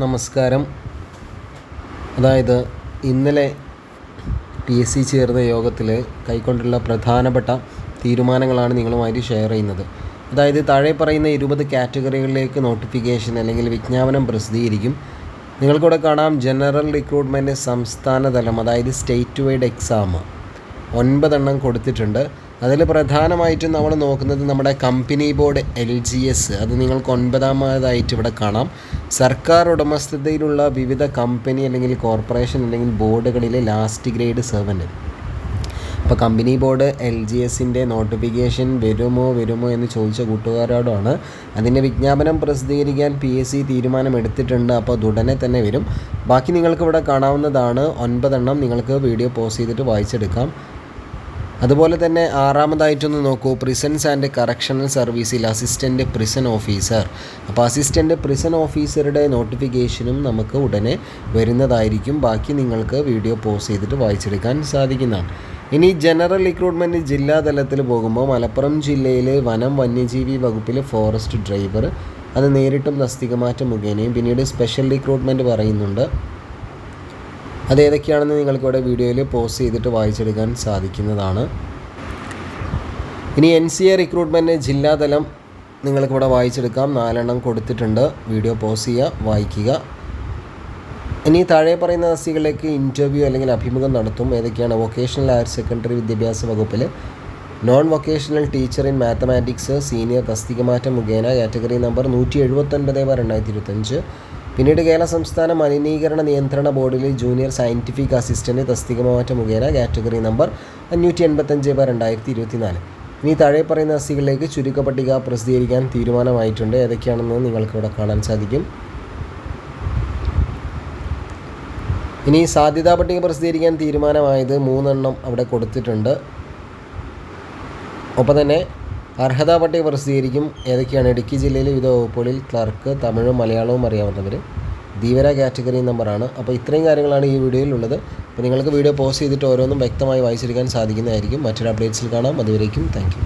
നമസ്കാരം. അതായത് ഇന്നലെ പി എസ് സി ചേർന്ന യോഗത്തിൽ കൈക്കൊണ്ടുള്ള പ്രധാനപ്പെട്ട തീരുമാനങ്ങളാണ് നിങ്ങളുമായിട്ട് ഷെയർ ചെയ്യുന്നത്. അതായത് താഴെ പറയുന്ന ഇരുപത് കാറ്റഗറികളിലേക്ക് നോട്ടിഫിക്കേഷൻ അല്ലെങ്കിൽ വിജ്ഞാപനം പ്രസിദ്ധീകരിക്കും. നിങ്ങൾക്കിവിടെ കാണാം ജനറൽ റിക്രൂട്ട്മെന്റ് സംസ്ഥാന തലം അതായത് സ്റ്റേറ്റ് വൈഡ് എക്സാം ഒൻപതെണ്ണം കൊടുത്തിട്ടുണ്ട്. അതിൽ പ്രധാനമായിട്ടും നമ്മൾ നോക്കുന്നത് നമ്മുടെ company board L G S അത് നിങ്ങൾക്ക് ഒൻപതാമതായിട്ട് ഇവിടെ കാണാം. സർക്കാർ ഉടമസ്ഥതയിലുള്ള വിവിധ കമ്പനി അല്ലെങ്കിൽ കോർപ്പറേഷൻ അല്ലെങ്കിൽ ബോർഡുകളിലെ ലാസ്റ്റ് ഗ്രേഡ് സെവന് അപ്പോൾ കമ്പനി ബോർഡ് എൽ ജി എസിന്റെ നോട്ടിഫിക്കേഷൻ വരുമോ വരുമോ എന്ന് ചോദിച്ച കൂട്ടുകാരോടാണ്. അതിന്റെ വിജ്ഞാപനം പ്രസിദ്ധീകരിക്കാൻ പി എസ് സി തീരുമാനം എടുത്തിട്ടുണ്ട് അപ്പോൾ ഉടനെ തന്നെ വരും. ബാക്കി നിങ്ങൾക്ക് ഇവിടെ കാണാവുന്നതാണ്. ഒൻപതെണ്ണം നിങ്ങൾക്ക് വീഡിയോ പോസ് ചെയ്തിട്ട് വായിച്ചെടുക്കാം. അതുപോലെ തന്നെ ആറാമതായിട്ടൊന്ന് നോക്കൂ. പ്രിസൻസ് ആൻഡ് കറക്ഷണൽ സർവീസിൽ അസിസ്റ്റന്റ് പ്രിസൺ ഓഫീസർ അപ്പോൾ അസിസ്റ്റന്റ് പ്രിസൺ ഓഫീസറുടെ നോട്ടിഫിക്കേഷനും നമുക്ക് ഉടനെ വരുന്നതായിരിക്കും. ബാക്കി നിങ്ങൾക്ക് വീഡിയോ പോസ് ചെയ്തിട്ട് വായിച്ചെടുക്കാൻ സാധിക്കുന്നതാണ്. ഇനി ജനറൽ റിക്രൂട്ട്മെന്റ് ജില്ലാതലത്തിൽ പോകുമ്പോൾ മലപ്പുറം ജില്ലയിലെ വനം വന്യജീവി വകുപ്പിലെ ഫോറസ്റ്റ് ഡ്രൈവർ അത് നേരിട്ടും തസ്തികമാറ്റം മുഖേനയും പിന്നീട് സ്പെഷ്യൽ റിക്രൂട്ട്മെന്റ് പറയുന്നുണ്ട്. അത് ഏതൊക്കെയാണെന്ന് നിങ്ങൾക്ക് ഇവിടെ വീഡിയോയിൽ പോസ്റ്റ് ചെയ്തിട്ട് വായിച്ചെടുക്കാൻ സാധിക്കുന്നതാണ്. ഇനി എൻ സി എ റിക്രൂട്ട്മെന്റ് ജില്ലാതലം നിങ്ങൾക്കിവിടെ വായിച്ചെടുക്കാം. നാലെണ്ണം കൊടുത്തിട്ടുണ്ട്. വീഡിയോ പോസ് ചെയ്യുക വായിക്കുക. ഇനി താഴെ പറയുന്ന തസ്തികളിലേക്ക് ഇന്റർവ്യൂ അല്ലെങ്കിൽ അഭിമുഖം നടത്തും. ഏതൊക്കെയാണ്? വൊക്കേഷണൽ ഹയർ സെക്കൻഡറി വിദ്യാഭ്യാസ വകുപ്പിൽ. Non vocational teacher in mathematics senior തസ്തികമാറ്റം മുഖേന കാറ്റഗറി നമ്പർ നൂറ്റി എഴുപത്തൊൻപത് രണ്ടായിരത്തി ഇരുപത്തഞ്ച് പിന്നീട് കേരള സംസ്ഥാന മലിനീകരണ നിയന്ത്രണ ബോർഡിലെ ജൂനിയർ സയന്റിഫിക് അസിസ്റ്റന്റ് തസ്തികമാറ്റം മുഖേന കാറ്റഗറി നമ്പർ അഞ്ഞൂറ്റി എൺപത്തഞ്ച് ബാർ രണ്ടായിരത്തി ഇരുപത്തിനാല് ഇനി താഴെ പറയുന്ന തസ്തികളിലേക്ക് ചുരുക്കപ്പട്ടിക പ്രസിദ്ധീകരിക്കാൻ തീരുമാനമായിട്ടുണ്ട്. ഏതൊക്കെയാണെന്ന് നിങ്ങൾക്കിവിടെ കാണാൻ സാധിക്കും. ഇനി സാധ്യതാ പട്ടിക പ്രസിദ്ധീകരിക്കാൻ തീരുമാനമായത് മൂന്നെണ്ണം അവിടെ കൊടുത്തിട്ടുണ്ട്. ഒപ്പം തന്നെ അർഹതാ പട്ടിക പ്രസിദ്ധീകരിക്കും ഏതൊക്കെയാണ്? ഇടുക്കി ജില്ലയിലെ വിവിധ വകുപ്പുകളിൽ ക്ലർക്ക് തമിഴും മലയാളവും അറിയാവുന്നവർ ധീവര കാറ്റഗറി നമ്പറാണ്. അപ്പോൾ ഇത്രയും കാര്യങ്ങളാണ് ഈ വീഡിയോയിൽ ഉള്ളത് അപ്പോൾ നിങ്ങൾക്ക് വീഡിയോ പോസ്റ്റ് ചെയ്തിട്ട് ഓരോന്നും വ്യക്തമായി വായിച്ചെടുക്കാൻ സാധിക്കുന്നതായിരിക്കും. മറ്റൊരു അപ്ഡേറ്റ്സിൽ കാണാം. അതുവരേക്കും താങ്ക്